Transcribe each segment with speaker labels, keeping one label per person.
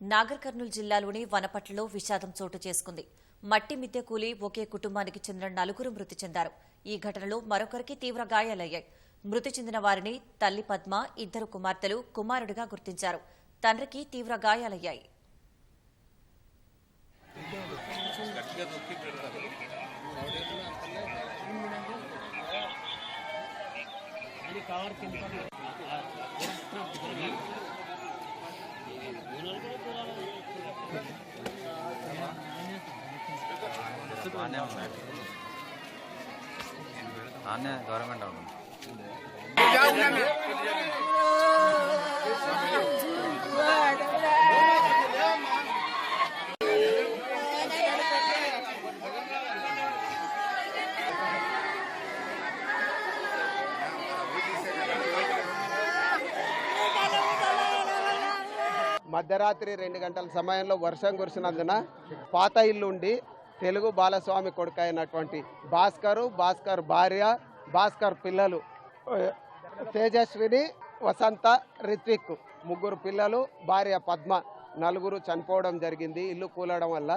Speaker 1: నాగర్ కర్నూలు జిల్లాలోని వనపట్లలో విషాదం చోటు చేసుకుంది. మట్టి మిద్దె కూలి ఒకే కుటుంబానికి చెందిన నలుగురు మృతి చెందారు. ఈ ఘటనలో మరొకరికి తీవ్ర గాయాలయ్యాయి. మృతి చెందిన వారిని తల్లి పద్మ ఇద్దరు కుమార్తెలు కుమారుడిగా గుర్తించారు. తండ్రికి తీవ్ర గాయాలయ్యాయి.
Speaker 2: బాగానే ఉన్నాయి. బాగానే గవర్నమెంట్ అవును
Speaker 3: మధ్యరాత్రి రెండు గంటల సమయంలో వర్షం కురిసినందున పాత ఇల్లు ఉండి తెలుగు బాలస్వామి కొడుకు అయినటువంటి భాస్కరు భాస్కర్ భార్య భాస్కర్ పిల్లలు తేజస్విని వసంత రిత్విక్. ముగ్గురు పిల్లలు భార్య పద్మ. నలుగురు చనిపోవడం జరిగింది. ఇల్లు కూలడం వల్ల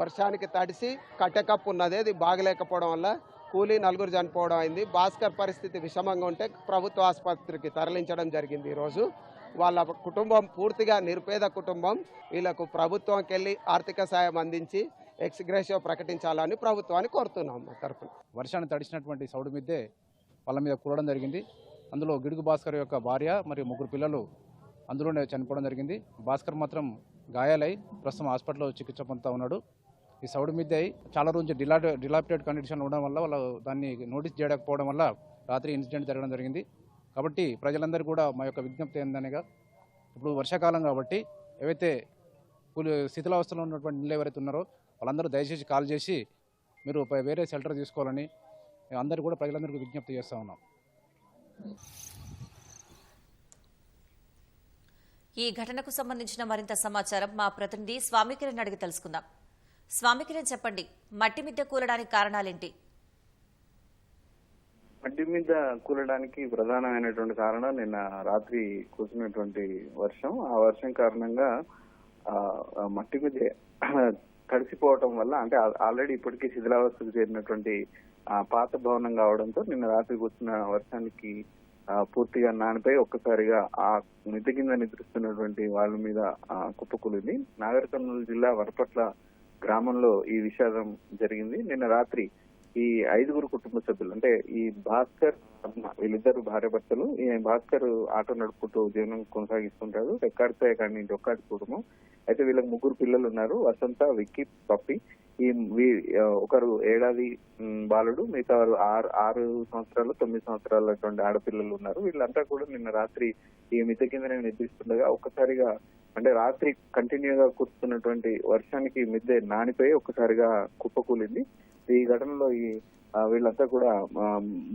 Speaker 3: వర్షానికి తడిసి కట్టెకప్పు ఉన్నది. అది బాగలేకపోవడం వల్ల కూలీ నలుగురు చనిపోవడం అయింది. భాస్కర్ పరిస్థితి విషమంగా ఉంటే ప్రభుత్వ ఆసుపత్రికి తరలించడం జరిగింది ఈరోజు. వాళ్ళ కుటుంబం పూర్తిగా నిరుపేద కుటుంబం. వీళ్ళకు ప్రభుత్వంకి వెళ్ళి ఆర్థిక సాయం అందించి ఎక్స్గ్రేషియో ప్రకటించాలని ప్రభుత్వాన్ని కోరుతున్నాం మా తరఫున
Speaker 4: వర్షాన్ని తడిచినటువంటి సౌడు మిద్దే వాళ్ళ మీద కూడడం జరిగింది. అందులో గిడుగు భాస్కర్ యొక్క భార్య మరియు ముగ్గురు పిల్లలు అందులోనే చనిపోవడం జరిగింది. భాస్కర్ మాత్రం గాయాలై ప్రస్తుతం హాస్పిటల్లో చికిత్స పొందుతూ ఉన్నాడు. ఈ సౌడు మిద్దె చాలా రోజు డిలా డిలాపిటెడ్ కండిషన్ ఉండడం వల్ల వాళ్ళు దాన్ని నోటీస్ చేయకపోవడం వల్ల రాత్రి ఇన్సిడెంట్ జరగడం జరిగింది. కాబట్టి ప్రజలందరూ కూడా మా యొక్క విజ్ఞప్తి ఏందనగా ఇప్పుడు వర్షాకాలం కాబట్టి ఏవైతే కూలి శిథిలావస్థలో ఉన్నటువంటి నీళ్ళు ఎవరైతే ఉన్నారో వాళ్ళందరూ దయచేసి కాల్ చేసి మీరు వేరే షెల్టర్ తీసుకోవాలని అందరూ కూడా ప్రజలందరికీ విజ్ఞప్తి చేస్తూ ఉన్నాం.
Speaker 1: ఈ ఘటనకు సంబంధించిన మరింత సమాచారం మా ప్రతినిధి స్వామికిరణ్ అడిగి తెలుసుకుందాం. స్వామికిరణ్ చెప్పండి మట్టి మిద్దె కూలడానికి కారణాలేంటి?
Speaker 5: మట్టి మీద కూలడానికి ప్రధానమైనటువంటి కారణం నిన్న రాత్రి కురిసినటువంటి వర్షం. ఆ వర్షం కారణంగా మట్టి మీద కలిసిపోవటం వల్ల అంటే ఆల్రెడీ ఇప్పటికీ శిథిలావస్థకు చేరినటువంటి పాత భవనం కావడంతో నిన్న రాత్రి వచ్చిన వర్షానికి పూర్తిగా నానిపోయి ఒక్కసారిగా ఆ నిద్ర కింద నిద్రిస్తున్నటువంటి వాళ్ళ మీద కుప్పకూలింది. నాగర్ కర్నూలు జిల్లా వరపట్ల గ్రామంలో ఈ విషాదం జరిగింది. నిన్న రాత్రి ఈ ఐదుగురు కుటుంబ సభ్యులు అంటే ఈ భాస్కర్ పద్మ వీళ్ళిద్దరు భార్య భర్తలు భాస్కర్ ఆటో నడుపుకుంటూ జీవనం కొనసాగిస్తుంటాడు. రెక్కాడితే కానీ ఒక్కటి కుటుంబం. అయితే వీళ్ళకి ముగ్గురు పిల్లలు ఉన్నారు. వసంత విక్కీ పప్పి. ఈ ఒకరు ఏడాది బాలుడు మిగతా ఆరు ఆరు సంవత్సరాలు తొమ్మిది సంవత్సరాలటువంటి ఆడపిల్లలు ఉన్నారు. వీళ్ళంతా కూడా నిన్న రాత్రి ఈ మిద్దె కిందనే నిద్రిస్తుండగా ఒక్కసారిగా అంటే రాత్రి కంటిన్యూగా కురుస్తున్నటువంటి వర్షానికి మిద్దె నానిపోయి ఒక్కసారిగా కుప్పకూలింది. ఈ ఘటనలో ఈ వీళ్ళంతా కూడా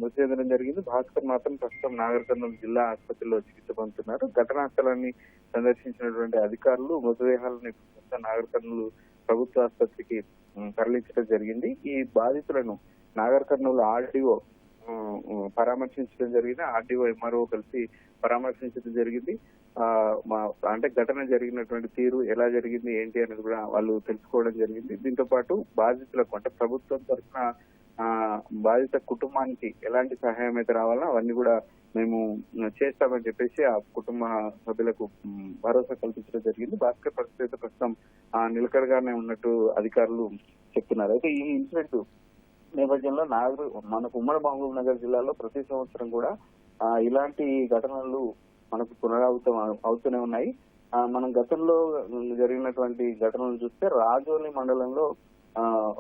Speaker 5: మృతి చెందడం జరిగింది. భాస్కర్ మాత్రం ప్రస్తుతం నాగర్ జిల్లా ఆసుపత్రిలో చికిత్స పొందుతున్నారు. ఘటనా స్థలాన్ని సందర్శించినటువంటి అధికారులు మృతదేహాలను ప్రస్తుతం ప్రభుత్వ ఆసుపత్రికి తరలించడం జరిగింది. ఈ బాధితులను నాగర్ కర్నూలు ఆర్డీఓ పరామర్శించడం జరిగింది. ఆర్డీఓ ఎంఆర్ఓ కలిసి పరామర్శించడం జరిగింది. మా అంటే ఘటన జరిగినటువంటి తీరు ఎలా జరిగింది ఏంటి అనేది కూడా వాళ్ళు తెలుసుకోవడం జరిగింది. దీంతో పాటు బాధితులకు అంటే ప్రభుత్వం తరఫున బాధిత కుటుంబానికి ఎలాంటి సహాయం అయితే రావాలో అవన్నీ కూడా మేము చేస్తామని చెప్పేసి ఆ కుటుంబ సభ్యులకు భరోసా కల్పించడం జరిగింది. భాస్కర్ పరిస్థితి అయితే ప్రస్తుతం ఆ నిలకడగానే ఉన్నట్టు అధికారులు చెప్తున్నారు. అయితే ఈ ఇన్సిడెంట్ నేపథ్యంలో నాగరు మనకు ఉమ్మడి మహబూబ్ నగర్ జిల్లాలో ప్రతి సంవత్సరం కూడా ఇలాంటి ఘటనలు మనకు పునరావృతం అవుతూనే ఉన్నాయి. మనం గతంలో జరిగినటువంటి ఘటనలు చూస్తే రాజోలి మండలంలో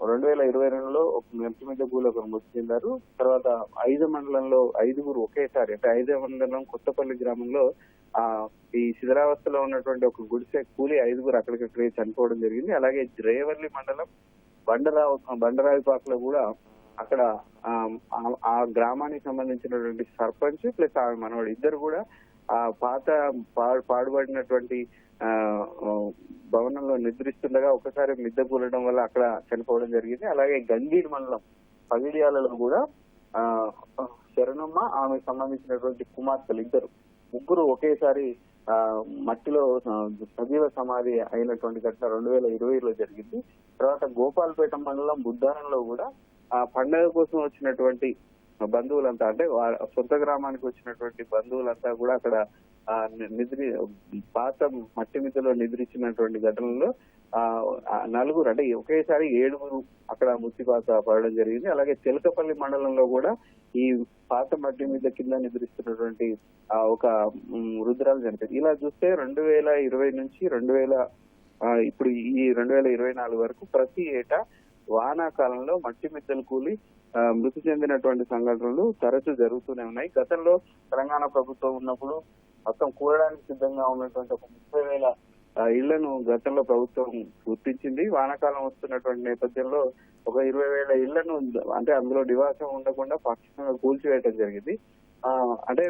Speaker 5: రెండు వేల ఇరవై రెండులో ఒక మెట్టి మీద గూలు ఒకరు మృతి చెందారు. తర్వాత ఐదు మండలంలో ఐదుగురు ఒకేసారి అంటే ఐదో మండలం కొత్తపల్లి గ్రామంలో ఆ ఈ శిథిరావస్థలో ఉన్నటువంటి ఒక గుడిసె కూలి ఐదుగురు అక్కడికక్కడే చనిపోవడం జరిగింది. అలాగే జ్రేవల్లి మండలం బండరావు బండరావిపాకలో కూడా అక్కడ ఆ గ్రామానికి సంబంధించినటువంటి సర్పంచ్ ప్లస్ ఆమె మనవాడు ఇద్దరు కూడా ఆ పాత పా- పాడుబడినటువంటి భవనంలో నిద్రిస్తుండగా ఒకసారి మిద్దె కూలడం వల్ల అక్కడ చనిపోవడం జరిగింది. అలాగే గంగీడ్ మండలం పగిడియాలలో కూడా ఆ శరణమ్మ ఆమెకు సంబంధించినటువంటి కుమార్తెలు ఇద్దరు ముగ్గురు ఒకేసారి ఆ, మట్టిలో సజీవ సమాధి అయినటువంటి ఘటన రెండు వేల ఇరవైలో జరిగింది. తర్వాత గోపాల్పేట మండలం బుద్ధారంలో కూడా ఆ పండగ కోసం వచ్చినటువంటి బంధువులంతా అంటే సొంత గ్రామానికి వచ్చినటువంటి బంధువులంతా కూడా అక్కడ నిద్రి పాత మట్టి మిద్దలో నిద్రించినటువంటి ఘటనలో ఆ నలుగురు అంటే ఒకేసారి ఏడుగురు అక్కడ మృతిపాత పడడం జరిగింది. అలాగే చిలకపల్లి మండలంలో కూడా ఈ పాత మట్టి మీద కింద నిద్రిస్తున్నటువంటి ఆ ఒక రుద్రాలు జరిగింది చనిపోయింది ఇలా చూస్తే రెండు వేల ఇరవై నుంచి రెండు వేల ఇప్పుడు ఈ రెండు వేల ఇరవై నాలుగు వరకు ప్రతి ఏటా వానాకాలంలో మట్టి మిద్దలు కూలి మృతి చెందినటువంటి సంఘటనలు తరచూ జరుగుతూనే ఉన్నాయి. గతంలో తెలంగాణ ప్రభుత్వం ఉన్నప్పుడు మొత్తం కూడడానికి సిద్ధంగా ఉన్నటువంటి ఒక ముప్పై వేల ఇళ్ళను గతంలో ప్రభుత్వం గుర్తించింది. వానాకాలం వస్తున్నటువంటి నేపథ్యంలో ఒక ఇరవై వేల ఇళ్ళను అంటే అందులో నివాసం ఉండకుండా పాక్షికంగా కూల్చివేయటం జరిగింది. ఆ, అంటే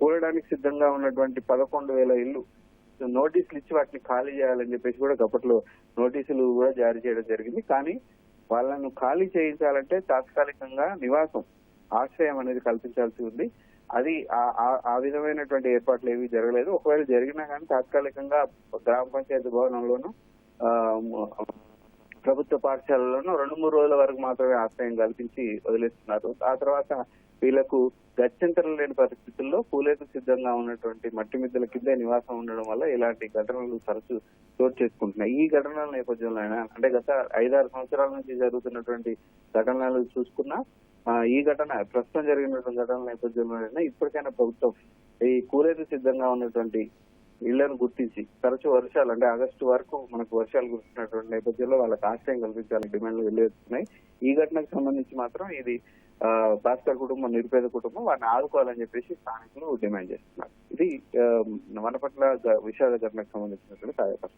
Speaker 5: కూడడానికి సిద్ధంగా ఉన్నటువంటి పదకొండు వేల ఇల్లు నోటీసులు ఇచ్చి వాటిని ఖాళీ చేయాలని చెప్పేసి కూడా గప్పట్లో నోటీసులు కూడా జారీ చేయడం జరిగింది. కానీ వాళ్ళను ఖాళీ చేయించాలంటే తాత్కాలికంగా నివాసం ఆశ్రయం అనేది కల్పించాల్సి ఉంది. అది ఆ- ఆ- విధమైనటువంటి ఏర్పాట్లు ఏవి జరగలేదు. ఒకవేళ జరిగినా కానీ తాత్కాలికంగా గ్రామ పంచాయతీ భవనంలోనూ ప్రభుత్వ పాఠశాలలోనూ రెండు మూడు రోజుల వరకు మాత్రమే ఆశ్రయం కల్పించి వదిలేస్తున్నారు. ఆ తర్వాత వీళ్ళకు గత్యంతరం లేని పరిస్థితుల్లో పూలేకు సిద్ధంగా ఉన్నటువంటి మట్టి మిద్దల కింద నివాసం ఉండడం వల్ల ఇలాంటి ఘటనలు తరచు చోటు చేసుకుంటున్నాయి. ఈ ఘటనల నేపథ్యంలో అయినా అంటే గత ఐదారు సంవత్సరాల నుంచి జరుగుతున్నటువంటి ఘటనలు చూసుకున్నా ఈ ఘటన ప్రస్తుతం జరిగినటువంటి ఘటనల నేపథ్యంలో అయినా ఇప్పటికైనా ప్రభుత్వం ఈ కూలేకు సిద్ధంగా ఉన్నటువంటి ఇళ్ళను గుర్తించి తరచూ వర్షాలు అంటే ఆగస్టు వరకు మనకు వర్షాలు కురుస్తున్నటువంటి నేపథ్యంలో వాళ్ళకి ఆశ్రయం కల్పించాలని డిమాండ్లు వెళ్ళేస్తున్నాయి ఈ ఘటనకు సంబంధించి మాత్రం ఇది భాస్కర్ కుటుంబం నిరుపేద కుటుంబం వారిని ఆదుకోవాలని చెప్పేసి స్థానికులు డిమాండ్ చేస్తున్నారు. ఇది వనపట్ల విషాద ఘటనకు సంబంధించినటువంటి కార్యకర్త.